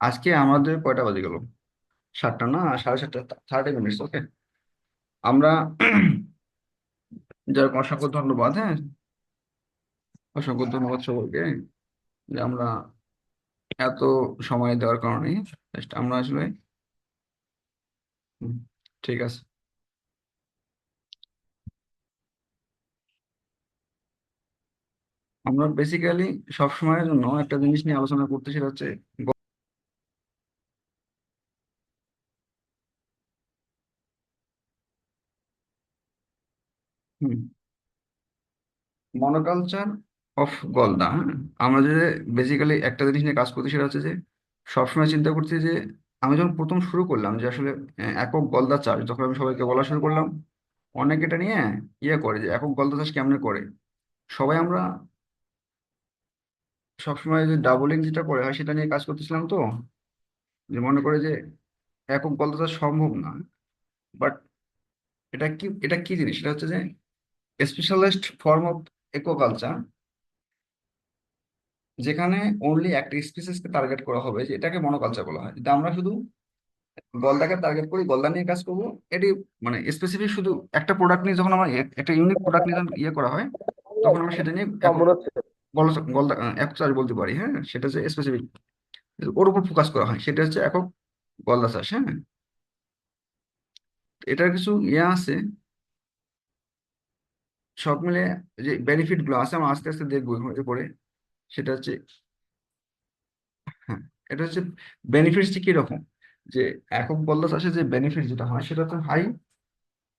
আজকে আমাদের কয়টা বাজে গেল? সাতটা না? সাড়ে সাতটা থার্টি মিনিটস ওকে আমরা যার অসংখ্য ধন্যবাদ হ্যাঁ? অসংখ্য ধন্যবাদ সবাইকে যে আমরা এত সময় দেওয়ার কারণে আমরা আসলে ঠিক আছে। আমরা বেসিক্যালি সব সময়ের জন্য একটা জিনিস নিয়ে আলোচনা করতে সেটা হচ্ছে হুম। মনোকালচার অফ গলদা হ্যাঁ? আমরা যে বেসিক্যালি একটা জিনিস নিয়ে কাজ করছি সেটা হচ্ছে যে, সবসময় চিন্তা করছি যে, আমি যখন প্রথম শুরু করলাম যে আসলে একক গলদা চাষ, যখন আমি সবাইকে বলা শুরু করলাম, অনেকে এটা নিয়ে ইয়ে করে যে একক গলদা চাষ কেমনে করে? সবাই আমরা সবসময় যে ডাবলিং যেটা করে হয় সেটা নিয়ে কাজ করতেছিলাম তো, যে মনে করে যে একক গলদা চাষ সম্ভব না। বাট এটা কি এটা কি জিনিস? এটা হচ্ছে যে স্পেশালিস্ট ফর্ম অফ একোকালচার যেখানে অনলি একটা স্পিসিসকে টার্গেট করা হবে যে এটাকে মনোকালচার বলা হয়। যদি আমরা শুধু গলদাকে টার্গেট করি গলদা নিয়ে কাজ করব এটি মানে স্পেসিফিক শুধু একটা প্রোডাক্ট নিয়ে যখন আমার একটা ইউনিক প্রোডাক্ট নিয়ে ইয়ে করা হয় তখন আমরা সেটা নিয়ে গলদা একক চাষ বলতে পারি হ্যাঁ? সেটা হচ্ছে স্পেসিফিক ওর উপর ফোকাস করা হয় সেটা হচ্ছে একক গলদা চাষ হ্যাঁ? এটার কিছু ইয়ে আছে সব মিলে যে বেনিফিটগুলো আছে, আমরা আস্তে আস্তে দেখব এরপরে সেটা হচ্ছে হ্যাঁ এটা হচ্ছে বেনিফিটস কি রকম যে একক বলদা চাষে যে বেনিফিট যেটা হয়, সেটা তো হাই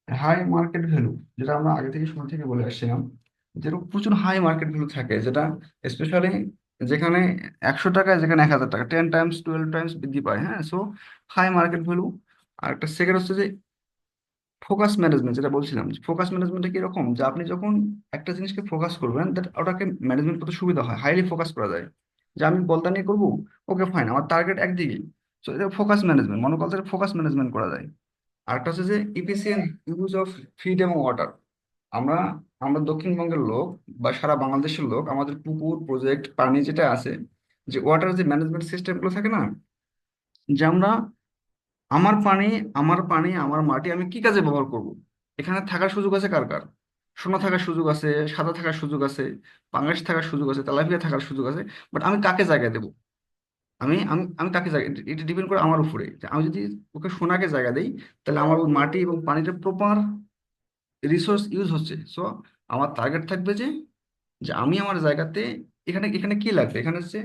হাই মার্কেট ভ্যালু যেটা আমরা আগে থেকে শুরু থেকে বলে আসছিলাম। যেরকম প্রচুর হাই মার্কেট ভ্যালু থাকে, যেটা স্পেশালি যেখানে একশো টাকায় যেখানে এক হাজার টাকা টেন টাইমস টুয়েলভ টাইমস বৃদ্ধি পায় হ্যাঁ সো হাই মার্কেট ভ্যালু আর একটা সেকেন্ড হচ্ছে যে ফোকাস ম্যানেজমেন্ট যেটা বলছিলাম, যে ফোকাস ম্যানেজমেন্টটা কীরকম? যে আপনি যখন একটা জিনিসকে ফোকাস করবেন দ্যাট ওটাকে ম্যানেজমেন্ট করতে সুবিধা হয় হাইলি ফোকাস করা যায়। যে আমি বলতা নিয়ে করব ওকে ফাইন আমার টার্গেট একদিকেই। সো এটা ফোকাস ম্যানেজমেন্ট মনোকালচারে ফোকাস ম্যানেজমেন্ট করা যায়। আরেকটা হচ্ছে যে ইফিসিয়েন্ট ইউজ অফ ফিড এবং ওয়াটার আমরা আমরা দক্ষিণবঙ্গের লোক বা সারা বাংলাদেশের লোক, আমাদের পুকুর প্রজেক্ট পানি যেটা আছে, যে ওয়াটার যে ম্যানেজমেন্ট সিস্টেমগুলো থাকে না, যে আমরা আমার পানি আমার পানি, আমার মাটি, আমি কি কাজে ব্যবহার করব? এখানে থাকার সুযোগ আছে কার কার? সোনা থাকার সুযোগ আছে, সাদা থাকার সুযোগ আছে পাঙ্গাস থাকার সুযোগ আছে, তেলাপিয়া থাকার সুযোগ আছে বাট আমি কাকে জায়গা দেবো? আমি আমি আমি কাকে জায়গা, এটা ডিপেন্ড করে আমার উপরে। আমি যদি ওকে সোনাকে জায়গা দিই, তাহলে আমার ওই মাটি এবং পানিটা প্রপার রিসোর্স ইউজ হচ্ছে। সো আমার টার্গেট থাকবে যে যে আমি আমার জায়গাতে এখানে এখানে কি লাগবে? এখানে হচ্ছে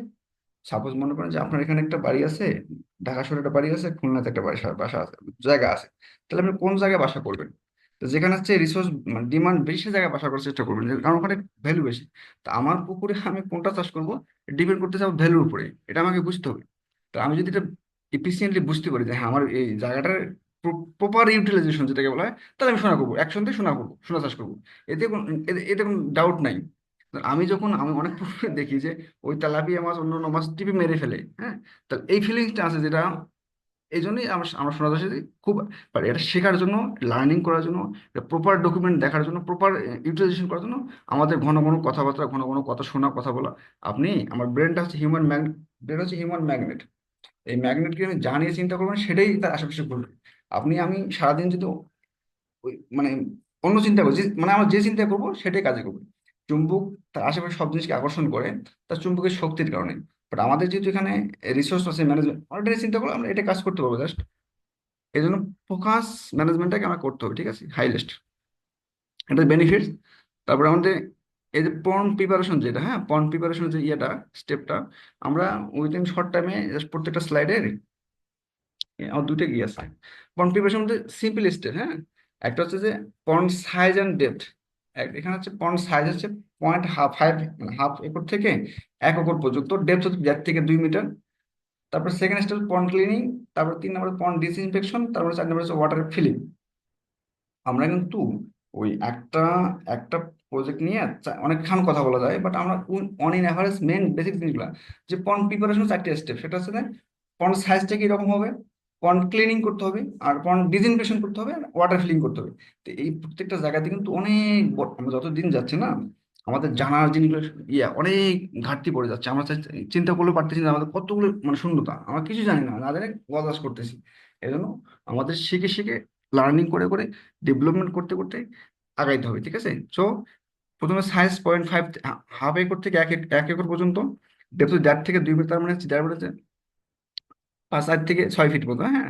সাপোজ মনে করেন যে আপনার এখানে একটা বাড়ি আছে ঢাকা শহরে একটা বাড়ি আছে, খুলনাতে একটা বাসা বাসা আছে, জায়গা আছে। তাহলে আপনি কোন জায়গায় বাসা করবেন? তো যেখানে হচ্ছে রিসোর্স মানে ডিমান্ড বেশি জায়গায় বাসা করার চেষ্টা করবেন কারণ ওখানে ভ্যালু বেশি। তো আমার পুকুরে আমি কোনটা চাষ করব? ডিপেন্ড করতে চাবো ভ্যালুর উপরে এটা আমাকে বুঝতে হবে। তো আমি যদি এটা এফিসিয়েন্টলি বুঝতে পারি যে হ্যাঁ আমার এই জায়গাটার প্রপার ইউটিলাইজেশন যেটাকে বলা হয়, তাহলে আমি সোনা করব, একসঙ্গে সোনা করব, সোনা চাষ করব। এতে কোনো এতে কোনো ডাউট নাই। আমি যখন আমি অনেক পুকুরে দেখি যে ওই তেলাপিয়া মাছ অন্য অন্য মাছ টিপে মেরে ফেলে হ্যাঁ? তা এই ফিলিংসটা আছে যেটা এই জন্যই আমরা শোনা যাচ্ছে খুব মানে এটা শেখার জন্য লার্নিং করার জন্য প্রপার ডকুমেন্ট দেখার জন্য প্রপার ইউটিলাইজেশন করার জন্য আমাদের ঘন ঘন কথাবার্তা, ঘন ঘন কথা শোনা, কথা বলা। আপনি, আমার ব্রেনটা হচ্ছে হিউম্যান ম্যাগনেট ব্রেন হচ্ছে হিউম্যান ম্যাগনেট এই ম্যাগনেটকে আমি যা নিয়ে চিন্তা করবেন সেটাই তার আশেপাশে ঘুরবে আপনি, আমি সারাদিন যদি ওই মানে অন্য চিন্তা করছি মানে আমরা যে চিন্তা করব সেটাই কাজে করবে। চুম্বক তার আশেপাশে সব জিনিসকে আকর্ষণ করে তার চুম্বকের শক্তির কারণে। বাট আমাদের যেহেতু এখানে রিসোর্স আছে ম্যানেজমেন্ট অলরেডি চিন্তা করলে আমরা এটা কাজ করতে পারব জাস্ট এই জন্য ফোকাস ম্যানেজমেন্টটাকে আমরা করতে হবে, ঠিক আছে? হাইলেস্ট এটা বেনিফিটস তারপরে আমাদের এই যে পর্ন প্রিপারেশন যেটা হ্যাঁ? পর্ন প্রিপারেশন যে ইয়েটা স্টেপটা আমরা উইদিন শর্ট টাইমে জাস্ট প্রত্যেকটা স্লাইডে আমার দুইটা কি আছে। পন্ড প্রিপারেশন সিম্পল স্টেপ হ্যাঁ? একটা হচ্ছে যে পন্ড সাইজ অ্যান্ড ডেপথ এখানে হচ্ছে পন্ড সাইজ হচ্ছে পয়েন্ট হাফ ফাইভ মানে হাফ একর থেকে এক একর পর্যন্ত। ডেপথ হচ্ছে দেড় থেকে দুই মিটার তারপর সেকেন্ড স্টেপ পন্ড ক্লিনিং তারপর তিন নম্বর পন্ড ডিসইনফেকশন তারপর চার নম্বর হচ্ছে ওয়াটার ফিলিং আমরা কিন্তু ওই একটা একটা প্রজেক্ট নিয়ে অনেকক্ষণ কথা বলা যায় বাট আমরা on in average main basic জিনিসগুলো, যে পন্ড প্রিপারেশন চারটি স্টেপ সেটা হচ্ছে পন্ড সাইজটা কীরকম হবে? পন্ড ক্লিনিং করতে হবে আর পন্ড ডিসইনফেকশন করতে হবে আর ওয়াটার ফিলিং করতে হবে। তো এই প্রত্যেকটা জায়গাতে কিন্তু অনেক আমরা যত দিন যাচ্ছে না, আমাদের জানার জিনিসগুলো ইয়া অনেক ঘাটতি পড়ে যাচ্ছে। আমরা চিন্তা করলে পারতেছি না আমাদের কতগুলো মানে শূন্যতা। আমরা কিছু জানি না না জানি ওয়াজ করতেছি। এই জন্য আমাদের শিখে শিখে লার্নিং করে করে ডেভেলপমেন্ট করতে করতে আগাইতে হবে, ঠিক আছে? সো প্রথমে size point five half acre থেকে এক এক এক একর পর্যন্ত ডেপথ দেড় থেকে দুই মিটার মানে হচ্ছে দেড় মিটার পাঁচ চার থেকে ছয় ফিট মতো হ্যাঁ?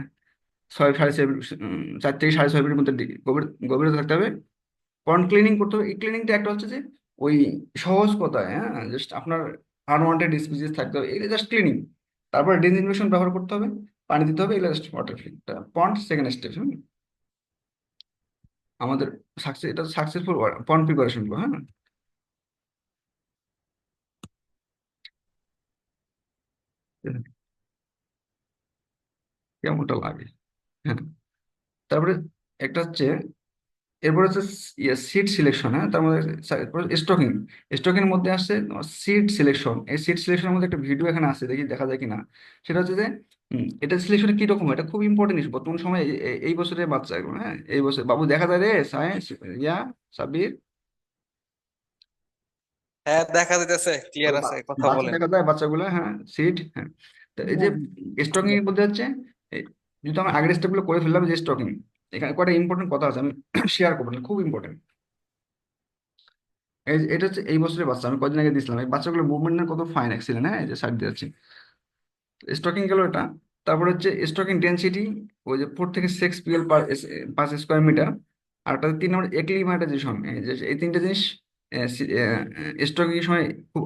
ছয় সাড়ে ছয় চার থেকে সাড়ে ছয় ফিটের মধ্যে গভীরতা থাকতে হবে। পন্ড ক্লিনিং করতে হবে। এই ক্লিনিংটা একটা হচ্ছে যে, ওই সহজ কথায় হ্যাঁ? জাস্ট আপনার আনওয়ান্টেড স্পিসিস থাকতে হবে। এগুলো জাস্ট ক্লিনিং তারপরে ডিসইনফেকশন ব্যবহার করতে হবে। পানি দিতে হবে। এগুলো just water filter pond second step hmm? আমাদের সাকসেস এটা সাকসেসফুল পন্ড প্রিপারেশন হ্যাঁ? কেমনটা লাগে? হ্যাঁ। তারপরে একটা হচ্ছে এরপর হচ্ছে সিট সিলেকশন হ্যাঁ? তার মধ্যে স্টকিং স্টকিং মধ্যে আসছে সিট সিলেকশন এই সিট সিলেকশনের মধ্যে একটা ভিডিও এখানে আছে দেখি দেখা যায় কিনা। সেটা হচ্ছে যে এটা সিলেকশন কি রকম এটা খুব ইম্পর্টেন্ট ইস্যু বর্তমান সময়ে এই বছরের বাচ্চা হ্যাঁ? এই বছর বাবু দেখা যায় রে? সায়েন্স ইয়া সাবির হ্যাঁ দেখা যাইতেছে ক্লিয়ার আছে কথা বলেন দেখা যায় বাচ্চাগুলো হ্যাঁ? সিট হ্যাঁ। এই যে স্টকিং এর মধ্যে হচ্ছে যদি আমরা আগের স্টেপগুলো করে ফেললাম যে স্টকিং এখানে কয়েকটা ইম্পর্টেন্ট কথা আছে, আমি শেয়ার করব খুব ইম্পর্টেন্ট এই এটা হচ্ছে এই বছরের বাচ্চা, আমি কদিন আগে দিয়েছিলাম এই বাচ্চাগুলো মুভমেন্ট কত ফাইন এক্সিলেন্ট হ্যাঁ এই যে সাইড দিয়ে যাচ্ছে। স্টকিং গেল এটা, তারপর হচ্ছে স্টকিং ডেন্সিটি ওই যে ফোর থেকে সিক্স পিএল পার পাঁচ স্কোয়ার মিটার আর একটা তিন নম্বর এক্লিমাটাইজেশন এই তিনটে জিনিস স্টকিং সময় খুব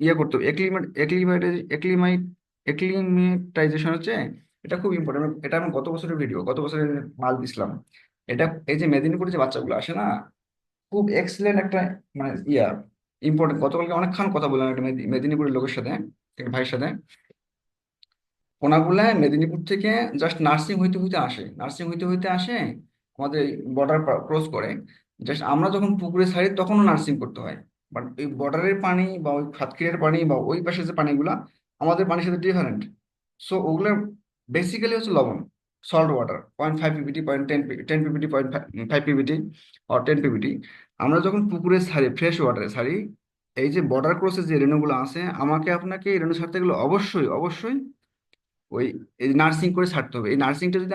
ইয়ে করতে হবে এক্লিমেট এক্লিমেটাইজেশন হচ্ছে এটা খুব ইম্পর্টেন্ট এটা আমি গত বছরের ভিডিও গত বছরের মাল দিছিলাম। এটা, এই যে মেদিনীপুরে যে বাচ্চাগুলো আসে না, খুব এক্সেলেন্ট একটা মানে ইয়া ইম্পর্টেন্ট গতকালকে অনেকক্ষণ কথা বললাম একটা মেদি- মেদিনীপুরের লোকের সাথে এক ভাইয়ের সাথে। ওনাগুলা মেদিনীপুর থেকে জাস্ট নার্সিং হইতে হইতে আসে। নার্সিং হইতে হইতে আসে, আমাদের বর্ডার ক্রস করে। জাস্ট আমরা যখন পুকুরে ছাড়ি, তখনও নার্সিং করতে হয়। বাট ওই বর্ডারের পানি বা ওই সাতক্ষীরার পানি বা ওই পাশে যে পানিগুলা, আমাদের পানির সাথে ডিফারেন্ট সো ওগুলো বেসিক্যালি হচ্ছে লবণ salt water point five PPT point ten ten PPT point five PPT আর টেন পিপিটি আমরা যখন পুকুরে ছাড়ি ফ্রেশ ওয়াটারে ছাড়ি এই যে বর্ডার ক্রসের যে রেণুগুলো আছে, আমাকে আপনাকে রেণু ছাড়তে গেলে অবশ্যই অবশ্যই ওই, এই নার্সিং করে ছাড়তে হবে। এই নার্সিংটা যদি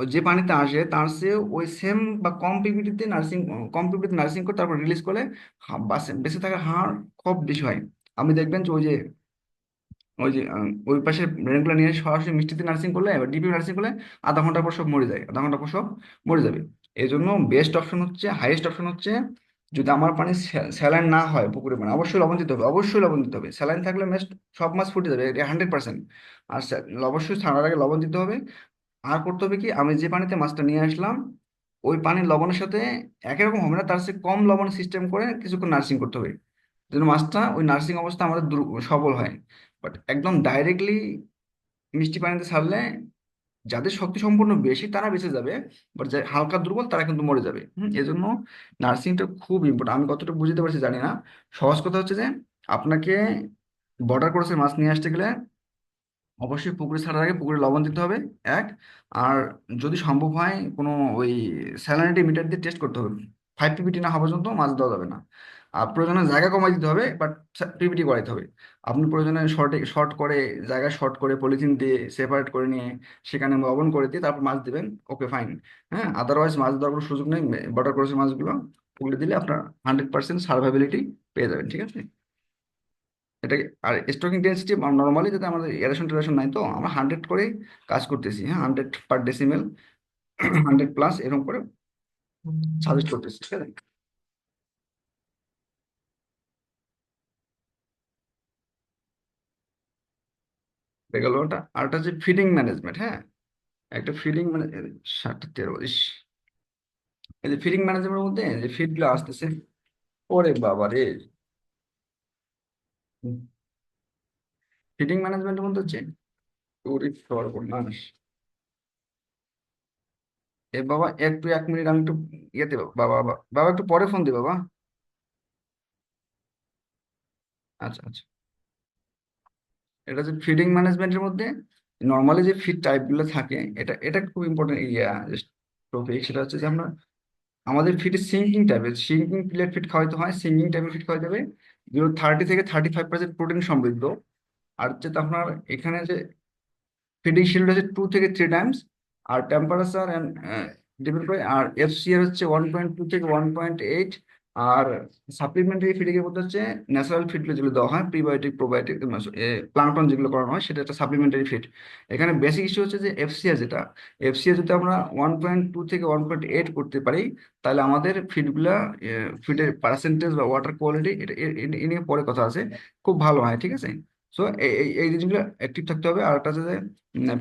ওই যে পানিতে আসে, তার চেয়ে ওই সেম বা কম পিপিটিতে নার্সিং কম পিপিটিতে নার্সিং করে তারপর রিলিজ করলে বেঁচে থাকার হার খুব বেশি হয়। আপনি দেখবেন যে ওই যে ওই যে ওই পাশে রেণুগুলো নিয়ে সরাসরি মিষ্টিতে নার্সিং করলে, এবার ডিপি নার্সিং করলে আধা ঘণ্টা পর সব মরে যায়, আধা ঘণ্টা পর সব মরে যাবে। এই জন্য বেস্ট অপশন হচ্ছে হাইয়েস্ট অপশন হচ্ছে যদি আমার পানি স্যালাইন না হয় পুকুরে পানি অবশ্যই লবণ দিতে হবে, অবশ্যই লবণ দিতে হবে। স্যালাইন থাকলে মেস্ট সব মাছ ফুটে যাবে, এটা হান্ড্রেড পার্সেন্ট আর অবশ্যই ছাড়ার আগে লবণ দিতে হবে। আর করতে হবে কি, আমি যে পানিতে মাছটা নিয়ে আসলাম, ওই পানির লবণের সাথে একই রকম হবে না, তার চেয়ে কম লবণ সিস্টেম করে কিছুক্ষণ নার্সিং করতে হবে। যেন মাছটা, ওই নার্সিং অবস্থা আমাদের দ্রু- সবল হয়। বাট একদম ডাইরেক্টলি মিষ্টি পানিতে ছাড়লে যাদের শক্তি সম্পূর্ণ বেশি, তারা বেঁচে যাবে। বাট হালকা দুর্বল, তারা কিন্তু মরে যাবে। হুম, এজন্য নার্সিংটা খুব ইম্পর্টেন্ট আমি কতটা বুঝতে পারছি জানি না। সহজ কথা হচ্ছে যে, আপনাকে বর্ডার ক্রসের মাছ নিয়ে আসতে গেলে অবশ্যই পুকুরে ছাড়ার আগে পুকুরে লবণ দিতে হবে, এক। আর যদি সম্ভব হয় কোনো ওই স্যালানিটি মিটার দিয়ে টেস্ট করতে হবে। ফাইভ পিপিটি না হওয়া পর্যন্ত মাছ দেওয়া যাবে না। প্রয়োজনে জায়গা কমাই দিতে হবে বাট পিপিটি করাইতে হবে। আপনি প্রয়োজনে শর্টে শর্ট করে জায়গা শর্ট করে পলিথিন দিয়ে সেপারেট করে নিয়ে সেখানে লবণ করে দিয়ে তারপর মাছ দিবেন ওকে ফাইন হ্যাঁ আদারওয়াইজ মাছ দেওয়ার কোনো সুযোগ নেই বর্ডার ক্রসের মাছগুলো ওগুলো দিলে আপনার হান্ড্রেড পার্সেন্ট সার্ভাইবিলিটি পেয়ে যাবেন ঠিক আছে? এটা আর স্টকিং ডেন্সিটি নর্মালি যাতে আমাদের এরেশন টেরেশন নাই তো আমরা হান্ড্রেড করে কাজ করতেছি হ্যাঁ hundred per decimal hundred plus এরকম করে সাজেস্ট করতেছি ঠিক আছে? গেল ওটা। আর একটা হচ্ছে ফিডিং ম্যানেজমেন্ট হ্যাঁ? একটা ফিডিং মানে ষাটটা তেরো, ইস। এই যে ফিডিং ম্যানেজমেন্টের মধ্যে যে ফিডগুলো আসতেছে, ওরে বাবা রে। ফিডিং ম্যানেজমেন্টের মধ্যে হচ্ছে সর্বনাশ। এ বাবা একটু এক মিনিট আমি একটু ইয়েতে বাবা বাবা বাবা একটু পরে ফোন দি বাবা। আচ্ছা আচ্ছা। এটা যে ফিডিং ম্যানেজমেন্টের মধ্যে নর্মালি যে ফিড টাইপগুলো থাকে, এটা এটা খুব ইম্পর্টেন্ট এরিয়া টপিক সেটা হচ্ছে যে আমরা, আমাদের ফিড সিঙ্কিং টাইপের সিঙ্কিং প্লেট ফিড খাওয়াইতে হয় সিঙ্কিং টাইপের ফিড খাওয়াইতে হবে, যেগুলো থার্টি থেকে থার্টি ফাইভ পার্সেন্ট প্রোটিন সমৃদ্ধ। আর হচ্ছে আপনার এখানে যে ফিডিং শিডিউল হচ্ছে টু থেকে থ্রি টাইমস আর টেম্পারেচার অ্যান্ড ডিপেন্ড করে, আর এফসিআর হচ্ছে ওয়ান পয়েন্ট টু থেকে ওয়ান পয়েন্ট এইট আর সাপ্লিমেন্টারি ফিডিং এর মধ্যে হচ্ছে ন্যাচারাল ফিড যেগুলো দেওয়া হয় প্রিবায়োটিক প্রোবায়োটিক প্লাঙ্কটন যেগুলো করানো হয়, সেটা একটা সাপ্লিমেন্টারি ফিড এখানে বেসিক ইস্যু হচ্ছে যে এফসিআর যেটা এফসিআর যদি আমরা ওয়ান পয়েন্ট টু থেকে ওয়ান পয়েন্ট এইট করতে পারি, তাহলে আমাদের ফিডগুলা ফিডের পার্সেন্টেজ বা ওয়াটার কোয়ালিটি এটা, এ নিয়ে পরে কথা আছে, খুব ভালো হয়, ঠিক আছে? সো এই এই এই জিনিসগুলো অ্যাক্টিভ থাকতে হবে। আর একটা হচ্ছে যে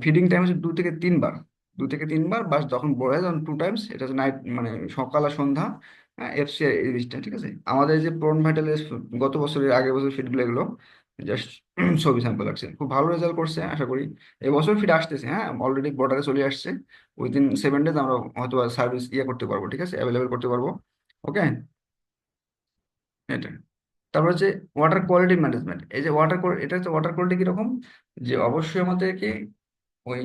ফিডিং টাইম হচ্ছে দু থেকে তিনবার। দু থেকে তিনবার, বাস যখন বড় হয় তখন টু টাইমস এটা হচ্ছে নাইট মানে সকাল আর সন্ধ্যা। এফসি এই জিনিসটা ঠিক আছে? আমাদের যে প্রন ভাইটালের গত বছরের আগের বছর ফিডগুলো এগুলো জাস্ট ছবি স্যাম্পল লাগছে। খুব ভালো রেজাল্ট করছে, আশা করি। এবছর ফিড আসতেছে হ্যাঁ? অলরেডি বর্ডারে চলে আসছে। উইদিন সেভেন ডেজ আমরা হয়তো সার্ভিস ইয়ে করতে পারব, ঠিক আছে? অ্যাভেলেবেল করতে পারব ওকে এটা। তারপর হচ্ছে ওয়াটার কোয়ালিটি ম্যানেজমেন্ট এই যে ওয়াটার এটা হচ্ছে ওয়াটার কোয়ালিটি কীরকম? যে অবশ্যই আমাদেরকে ওই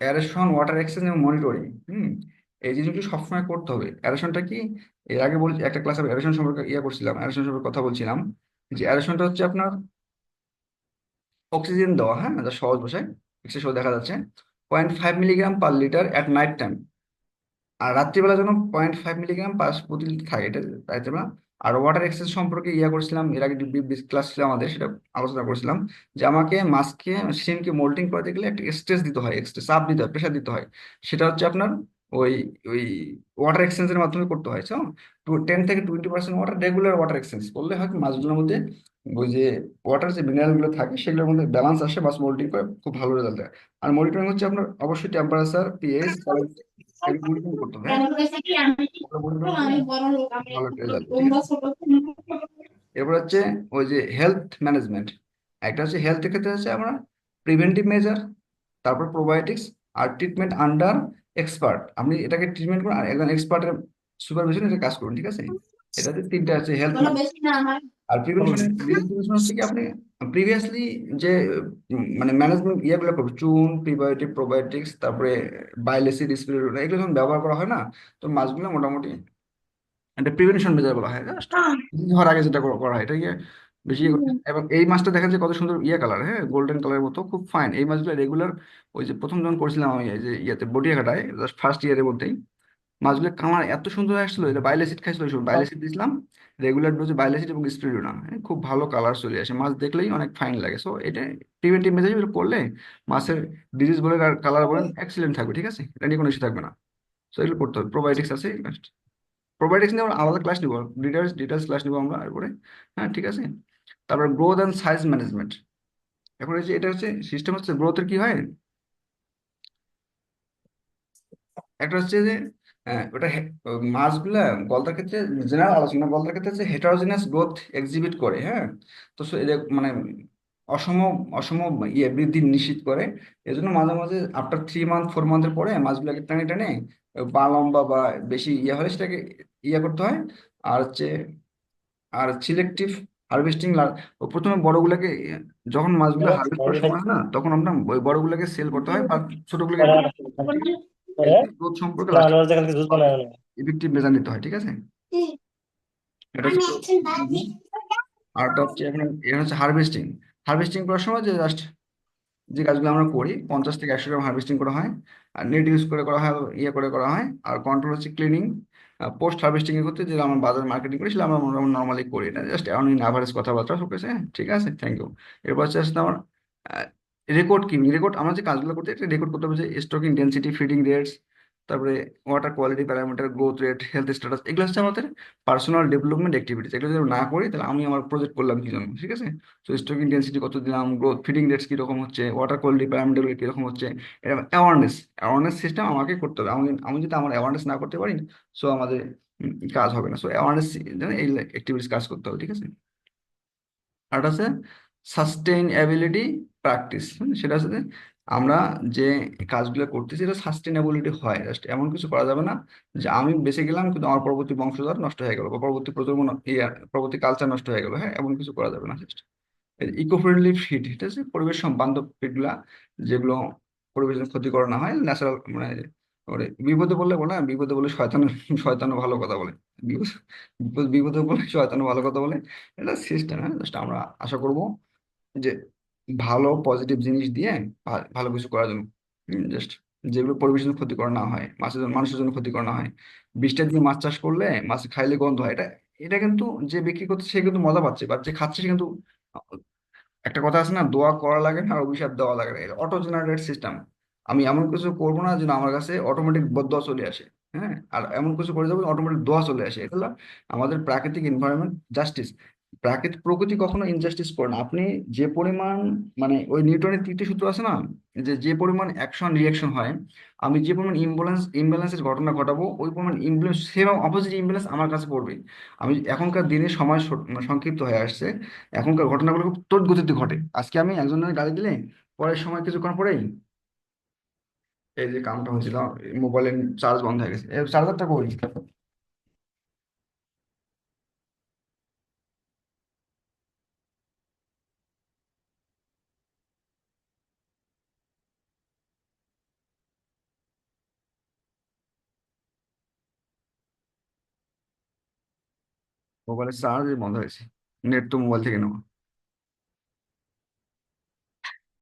অ্যারেশন ওয়াটার এক্সচেঞ্জ এবং মনিটরিং হুম? এই জিনিসগুলো সবসময় করতে হবে। অ্যারেশনটা কি? এর আগে বল, একটা ক্লাসে অ্যারেশন সম্পর্কে ইয়ে করছিলাম, অ্যারেশন সম্পর্কে কথা বলছিলাম যে অ্যারেশনটা হচ্ছে আপনার অক্সিজেন দেওয়া হ্যাঁ? যা সহজ ভাষায় এক্সেস দেখা যাচ্ছে। Point five milligram per litre at night time আর রাত্রিবেলা যেন পয়েন্ট ফাইভ মিলিগ্রাম পার প্রতি লিটার থাকে, এটা রাত্রিবেলা। আর ওয়াটার এক্সচেঞ্জ সম্পর্কে ইয়া করছিলাম, এর আগে ক্লাস ছিল আমাদের, সেটা আলোচনা করছিলাম যে আমাকে মাছকে সিনকে মোল্টিং করতে গেলে একটা স্ট্রেস দিতে হয় এক্সট্রেস চাপ দিতে হয় প্রেশার দিতে হয়। সেটা হচ্ছে আপনার ওই ওই ওয়াটার এক্সচেঞ্জের মাধ্যমে করতে হয়। টু টেন থেকে twenty percent water regular water exchange করলে হয় কি মাছগুলোর মধ্যে ওই যে ওয়াটার যে মিনারেলগুলো থাকে সেগুলোর মধ্যে ব্যালেন্স আসে মাছ মোল্টিং করে খুব ভালো রেজাল্ট দেয়। আর মনিটরিং হচ্ছে আপনার অবশ্যই টেম্পারেচার পিএইচ মনিটরিং করতে হবে হ্যাঁ? ভালো রেজাল্ট এরপর হচ্ছে ওই যে হেলথ ম্যানেজমেন্ট একটা হচ্ছে হেলথের ক্ষেত্রে হচ্ছে আমরা প্রিভেন্টিভ মেজার তারপর প্রোবায়োটিক্স আর ট্রিটমেন্ট আন্ডার এক্সপার্ট আপনি এটাকে ট্রিটমেন্ট করুন আর একজন এক্সপার্টের সুপারভিশন এটা কাজ করুন ঠিক আছে? এটাতে তিনটা আছে হেলথ আর প্রিভেনশন হচ্ছে কি আপনি প্রিভিয়াসলি যে মানে ম্যানেজমেন্ট ইয়েগুলো করবে চুন প্রিবায়োটিক প্রোবায়োটিক্স তারপরে বাইলেসিড স্পিরিট এগুলো যখন ব্যবহার করা হয় না তো মাছগুলো মোটামুটি একটা প্রিভেনশন মেজার বলা হয় জাস্ট হওয়ার আগে যেটা করা করা হয় এটা গিয়ে বেশি ইয়ে করতে এবং এই মাছটা দেখা যায় কত সুন্দর ইয়ে কালার হ্যাঁ গোল্ডেন কালারের মতো খুব ফাইন এই মাছগুলো রেগুলার ওই যে প্রথম যখন করছিলাম আমি এই যে ইয়েতে বটিয়াঘাটায় জাস্ট ফার্স্ট ইয়ারের মধ্যেই মাছগুলো কামার এত সুন্দর আসছিল এটা বাইলেসিড খাইছিল ওই সময় বাইলেসিড দিয়েছিলাম রেগুলার ডোজে বাইলেসিড এবং স্পিরুলিনা খুব ভালো কালার চলে আসে। মাছ দেখলেই অনেক ফাইন লাগে। সো এটা প্রিভেন্টিভ মেজার করলে মাছের ডিজিজ বলে আর কালার বলেন এক্সিলেন্ট থাকবে ঠিক আছে? এটা নিয়ে কোনো ইস্যু থাকবে না। সো এগুলো করতে হবে। প্রোবায়োটিক্স আছে প্রোবায়োটিক্স নিয়ে আমরা আলাদা ক্লাস নিবো ডিটেলস ডিটেলস ক্লাস নিবো আমরা এরপরে হ্যাঁ ঠিক আছে? তারপর গ্রোথ অ্যান্ড সাইজ ম্যানেজমেন্ট এখন যে এটা হচ্ছে সিস্টেম হচ্ছে গ্রোথের কি হয়? একটা হচ্ছে যে আহ, ওটা মাছগুলা গলদার ক্ষেত্রে জেনারেল আলোচনা গলদার ক্ষেত্রে হচ্ছে হেটারোজিনাস গ্রোথ এক্সিবিট করে হ্যাঁ? তো মানে অসম অসম ইয়ে বৃদ্ধি নিশ্চিত করে। এজন্য মাঝে মাঝে আফটার থ্রি মান্থ ফোর মান্থের পরে মাছগুলোকে টানে টানে বা লম্বা বা বেশি ইয়ে হলে সেটাকে ইয়ে করতে হয়। আর হচ্ছে আর সিলেক্টিভ হারভেস্টিং প্রথমে বড়গুলোকে যখন মাছগুলো হারভেস্ট করার সময় হয় না তখন আমরা ওই বড়গুলোকে সেল করতে হয় বা ছোটগুলোকে গ্রোথ সম্পর্কে ইফেক্টিভ মেজার নিতে হয় ঠিক আছে? এটা হচ্ছে আর এটা হচ্ছে এখন এটা হচ্ছে হারভেস্টিং হারভেস্টিং করার সময় যে জাস্ট যে কাজগুলো আমরা করি পঞ্চাশ থেকে একশো গ্রাম হারভেস্টিং করা হয় আর নেট ইউজ করে করা হয় ইয়ে করে করা হয় আর কন্ট্রোল হচ্ছে ক্লিনিং পোস্ট হার্ভেস্টিং এর করতে যেটা আমরা বাজার মার্কেটিং করি, সেটা আমরা নর্মালি করি না। জাস্ট এমন অ্যাভারেজ কথাবার্তা, সব হ্যাঁ ঠিক আছে থ্যাংক ইউ এরপর হচ্ছে আসলে আমার রেকর্ড কিমিং রেকর্ড আমরা যে কাজগুলো করতে রেকর্ড করতে হবে যে স্টকিং ডেন্সিটি ফিডিং রেটস তারপরে water quality parameter growth rate health status এগুলো হচ্ছে আমাদের পার্সোনাল ডেভেলপমেন্ট অ্যাক্টিভিটিস এগুলো যদি না করি, তাহলে আমি আমার প্রজেক্ট করলাম কি জন্য ঠিক আছে? তো স্টকিং ডেন্সিটি কত দিলাম গ্রোথ ফিডিং রেটস কীরকম হচ্ছে ওয়াটার কোয়ালিটি প্যারামিটারগুলো কীরকম হচ্ছে এটা অ্যাওয়ারনেস অ্যাওয়ারনেস সিস্টেম আমাকে করতে হবে। আমি আমি যদি আমার অ্যাওয়ারনেস না করতে পারি সো আমাদের কাজ হবে না। সো অ্যাওয়ারনেস এই অ্যাক্টিভিটিস কাজ করতে হবে, ঠিক আছে? আর আছে সাস্টেইনেবিলিটি প্র্যাকটিস সেটা হচ্ছে আমরা যে কাজগুলো করতেছি এটা সাস্টেইনেবিলিটি হয়। জাস্ট এমন কিছু করা যাবে না যে আমি বেঁচে গেলাম কিন্তু আমার পরবর্তী বংশধর নষ্ট হয়ে গেল বা পরবর্তী প্রজন্ম ইয়ে, পরবর্তী কালচার নষ্ট হয়ে গেল। হ্যাঁ এমন কিছু করা যাবে না জাস্ট ইকো ফ্রেন্ডলি ফিড এটা হচ্ছে পরিবেশ বান্ধব ফিডগুলা যেগুলো পরিবেশের ক্ষতি করা না হয় ন্যাচারাল মানে ওরে বিপদে বললে বলে বিপদে বলে শয়তান শয়তানও ভালো কথা বলে। বিপদে বলে শয়তানও ভালো কথা বলে। এটা সিস্টেম হ্যাঁ? জাস্ট আমরা আশা করব যে ভালো পজিটিভ জিনিস দিয়ে ভালো কিছু করার জন্য জাস্ট যেগুলো পরিবেশের জন্য ক্ষতিকর না হয়, মাছের জন্য, মানুষের জন্য ক্ষতিকর না হয়। বিষটা দিয়ে মাছ চাষ করলে মাছ খাইলে গন্ধ হয়। এটা এটা কিন্তু যে বিক্রি করছে সে কিন্তু মজা পাচ্ছে বা যে খাচ্ছে সে কিন্তু, একটা কথা আছে না, দোয়া করা লাগে না আর অভিশাপ দেওয়া লাগে না। অটো জেনারেটেড সিস্টেম আমি এমন কিছু করব না যেন আমার কাছে অটোমেটিক বদদোয়া চলে আসে হ্যাঁ? আর এমন কিছু করে যাব অটোমেটিক দোয়া চলে আসে। এটা হলো আমাদের প্রাকৃতিক এনভায়রনমেন্ট জাস্টিস প্রাকৃতিক প্রকৃতি কখনো ইনজাস্টিস করে না। আপনি যে পরিমাণ মানে ওই নিউটনের তৃতীয় সূত্র আছে না, যে যে পরিমাণ অ্যাকশন রিয়াকশন হয়, আমি যে পরিমাণ ইম্বুলেন্স ইমব্যালেন্সের ঘটনা ঘটাবো, ওই পরিমাণ ইমব্যালেন্স সেম অপোজিট ইমব্যালেন্স আমার কাছে পড়বে। আমি এখনকার দিনে সময় সংক্ষিপ্ত হয়ে আসছে, এখনকার ঘটনাগুলো খুব তোট গতিতে ঘটে। আজকে আমি একজনের গালি দিলে, পরের সময় কিছুক্ষণ পরেই এই যে কামটা হয়েছিল মোবাইলের চার্জ বন্ধ হয়ে গেছে। চার্জারটা কই? মোবাইলের চার্জ বন্ধ হয়েছে। নেট তো মোবাইল থেকে নেওয়া।